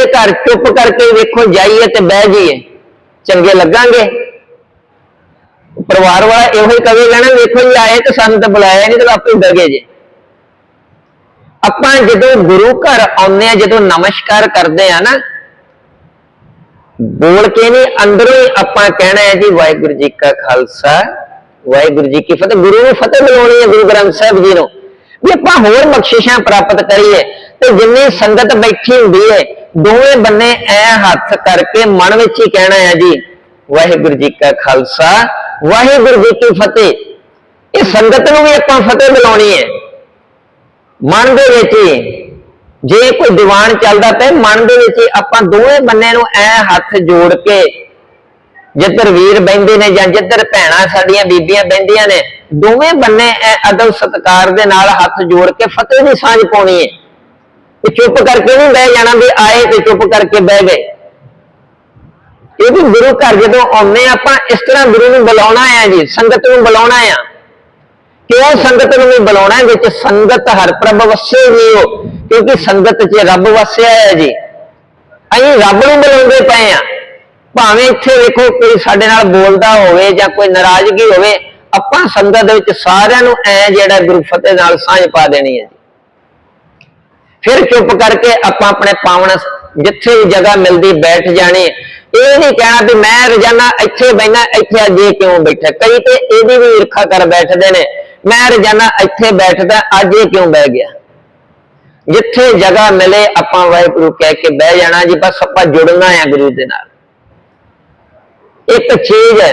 ਦੇ ਘਰ ਚੁੱਪ ਕਰਕੇ ਵੇਖੋ ਜਾਈਏ ਤੇ ਬਹਿ ਜਾਈਏ। ਚੰਗੇ ਲੱਗਾਂਗੇ। ਪਰਿਵਾਰ ਵਾਲਾ ਇਹੋ ਹੀ ਕਵੇ ਕਹਿਣਾ ਵੇਖੋ ਜੀ, ਆਏ ਤੇ ਸਾਨੂੰ ਤਾਂ ਬੁਲਾਇਆ ਨਹੀਂ ਤੇ ਆਪੇ ਡਰ ਗਏ ਜੇ। ਆਪਾਂ ਜਦੋਂ ਗੁਰੂ ਘਰ ਆਉਂਦੇ ਆ ਜਦੋਂ ਨਮਸਕਾਰ ਕਰਦੇ ਆ ਨਾ, ਬੋਲ ਕੇ ਨਹੀਂ ਅੰਦਰੋਂ ਹੀ ਆਪਾਂ ਕਹਿਣਾ ਹੈ ਜੀ, ਵਾਹਿਗੁਰੂ ਜੀ ਕਾ ਖਾਲਸਾ, ਵਾਹਿਗੁਰੂ ਜੀ ਕੀ ਫਤਿਹ। ਗੁਰੂ ਨੂੰ ਫਤਿਹ ਬੁਲਾਉਣੀ ਹੈ ਗੁਰੂ ਗ੍ਰੰਥ ਸਾਹਿਬ ਜੀ ਨੂੰ। ਵੀ ਆਪਾਂ ਹੋਰ ਬਖਸ਼ਿਸ਼ਾਂ ਪ੍ਰਾਪਤ ਕਰੀਏ। ਤੇ ਜਿੰਨੀ ਸੰਗਤ ਬੈਠੀ ਹੁੰਦੀ ਹੈ ਦੋਵੇਂ ਬੰਨੇ ਐ ਹੱਥ ਕਰਕੇ ਮਨ ਵਿੱਚ ਹੀ ਕਹਿਣਾ ਹੈ ਜੀ, ਵਾਹਿਗੁਰੂ ਜੀ ਕਾ ਖਾਲਸਾ, ਵਾਹਿਗੁਰੂ ਜੀ ਕੀ ਫਤਿਹ। ਇਹ ਸੰਗਤ ਨੂੰ ਵੀ ਆਪਾਂ ਫਤਿਹ ਬੁਲਾਉਣੀ ਹੈ ਮਨ ਦੇ ਵਿੱਚ ਹੀ, ਜੇ ਕੋਈ ਦੀਵਾਨ ਚੱਲਦਾ ਤੇ ਮਨ ਦੇ ਵਿੱਚ ਹੀ ਆਪਾਂ ਦੋਵੇਂ ਬੰਨੇ ਨੂੰ ਐ ਹੱਥ ਜੋੜ ਕੇ, ਜਿੱਧਰ ਵੀਰ ਬੈੰਦੇ ਨੇ ਜਾਂ ਜਿੱਧਰ ਭੈਣਾਂ ਸਾਡੀਆਂ ਬੀਬੀਆਂ ਬੈੰਦੀਆਂ ਨੇ, ਦੋਵੇਂ ਬੰਨੇ ਐ ਅਦਬ ਸਤਕਾਰ ਦੇ ਨਾਲ ਹੱਥ ਜੋੜ ਕੇ ਫਤਿਹ ਦੀ ਸਾਂਝ ਪਾਉਣੀ ਹੈ ਤੇ ਚੁੱਪ ਕਰਕੇ ਨਹੀਂ ਬਹਿ ਜਾਣਾ ਵੀ ਆਏ ਤੇ ਚੁੱਪ ਕਰਕੇ ਬਹਿ ਗਏ। ਇਹ ਵੀ ਗੁਰੂ ਘਰ ਜਦੋਂ ਆਉਂਦੇ ਹਾਂ, ਆਪਾਂ ਇਸ ਤਰ੍ਹਾਂ ਗੁਰੂ ਨੂੰ ਬੁਲਾਉਣਾ ਹੈ ਜੀ, ਸੰਗਤ ਨੂੰ ਬੁਲਾਉਣਾ ਆ ਕਿਉਂ ਸੰਗਤ ਨੂੰ ਵੀ ਬੁਲਾਉਣਾ ਵਿੱਚ ਸੰਗਤ ਹਰ ਪ੍ਰਭ ਵਸੇ ਹੋਈ ਹੋ, ਕਿਉਂਕਿ ਸੰਗਤ 'ਚ ਰੱਬ ਵਸਿਆ ਹੈ ਜੀ। ਅਸੀਂ ਰੱਬ ਨੂੰ ਬੁਲਾਉਂਦੇ ਪਏ ਆ ਭਾਵੇਂ ਇੱਥੇ ਵੇਖੋ ਕੋਈ ਸਾਡੇ ਨਾਲ ਬੋਲਦਾ ਹੋਵੇ ਜਾਂ ਕੋਈ ਨਾਰਾਜ਼ਗੀ ਹੋਵੇ, ਆਪਾਂ ਸੰਗਤ ਦੇ ਵਿੱਚ ਸਾਰਿਆਂ ਨੂੰ ਐ ਜਿਹੜਾ ਗੁਰੂ ਫਤਿਹ ਨਾਲ ਸਾਂਝ ਪਾ ਦੇਣੀ ਹੈ ਜੀ। ਫਿਰ ਚੁੱਪ ਕਰਕੇ ਆਪਾਂ ਆਪਣੇ ਪਾਵਨ ਜਿੱਥੇ ਵੀ ਜਗ੍ਹਾ ਮਿਲਦੀ ਬੈਠ ਜਾਣੀ। ਇਹ ਨਹੀਂ ਕਹਿਣਾ ਵੀ ਮੈਂ ਰੋਜ਼ਾਨਾ ਇੱਥੇ ਬੈਠਾ ਇੱਥੇ ਅੱਜ ਕਿਉਂ ਬੈਠਾ? ਕਈ ਤੇ ਇਹਦੀ ਵੀ ਈਰਖਾ ਕਰ ਬੈਠਦੇ ਨੇ। ਮੈਂ ਰੋਜ਼ਾਨਾ ਇੱਥੇ ਬੈਠਦਾ, ਅੱਜ ਇਹ ਕਿਉਂ ਬਹਿ ਗਿਆ? ਜਿੱਥੇ ਜਗ੍ਹਾ ਮਿਲੇ, ਆਪਾਂ ਵਾਹਿਗੁਰੂ ਕਹਿ ਕੇ ਬਹਿ ਜਾਣਾ ਜੀ, ਬਸ ਆਪਾਂ ਜੁੜਨਾ ਹੈ ਗੁਰੂ ਦੇ ਨਾਲ। ਇੱਕ ਚੀਜ਼ ਹੈ